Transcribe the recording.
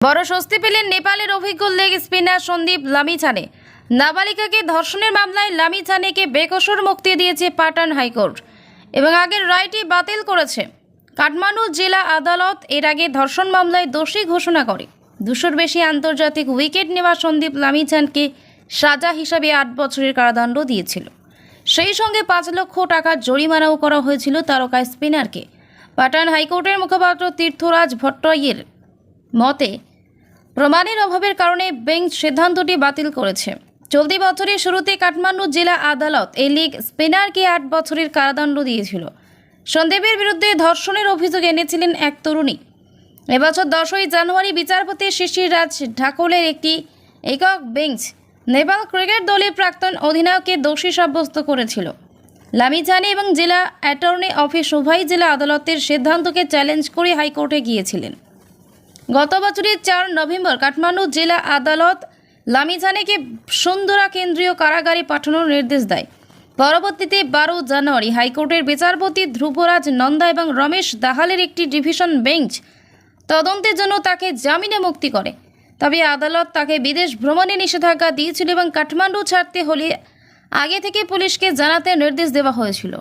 বড় স্বস্তি পেলেন নেপালের অভিজ্ঞ লেগ স্পিনার সন্দীপ লামিছানে। নাবালিকাকে ধর্ষণের মামলায় লামিছানেকে বেকসর মুক্তি দিয়েছে পাটান হাইকোর্ট। এবং আগের রায়টি বাতিল করেছে। কাঠমান্ডু জেলা আদালত এর আগে ধর্ষণ মামলায় দোষী ঘোষণা করে। দুশোর বেশি আন্তর্জাতিক উইকেট নেওয়া সন্দীপ লামিছানকে সাজা হিসাবে আট বছরের কারাদণ্ড দিয়েছিল। সেই সঙ্গে পাঁচ লক্ষ টাকার জরিমানাও করা হয়েছিল তারকা স্পিনারকে। পাটান হাইকোর্টের মুখপাত্র তীর্থরাজ ভট্টয়ের মতে প্রমাণের অভাবের কারণে বেঞ্চ সিদ্ধান্তটি বাতিল করেছে। চলতি বছরের শুরুতে কাঠমান্ডু জেলা আদালত এই লিগ স্পিনারকে আট বছরের কারাদণ্ড দিয়েছিল। সন্দেবের বিরুদ্ধে ধর্ষণের অভিযোগ এনেছিলেন এক তরুণী। এবছর দশই জানুয়ারি বিচারপতি শিশির রাজ ঢাকলের একটি একক বেঞ্চ নেপাল ক্রিকেট দলের প্রাক্তন অধিনায়ককে দোষী সাব্যস্ত করেছিল। লামিজানি এবং জেলা অ্যাটর্নি অফিস উভয় জেলা আদালতের সিদ্ধান্তকে চ্যালেঞ্জ করে হাইকোর্টে গিয়েছিলেন। গত বছরের চার নভেম্বর কাঠমান্ডু জেলা আদালত লামিজানেকে সুন্দরা কেন্দ্রীয় কারাগারে পাঠানোর নির্দেশ দেয়। পরবর্তীতে বারো জানুয়ারি হাইকোর্টের বিচারপতি ধ্রুবরাজ নন্দা এবং রমেশ দাহালের একটি ডিভিশন বেঞ্চ তদন্তের জন্য তাকে জামিনে মুক্তি করে। তবে আদালত তাকে বিদেশ ভ্রমণে নিষেধাজ্ঞা দিয়েছিল এবং কাঠমান্ডু ছাড়তে হলে আগে থেকে পুলিশকে জানাতে নির্দেশ দেওয়া হয়েছিল।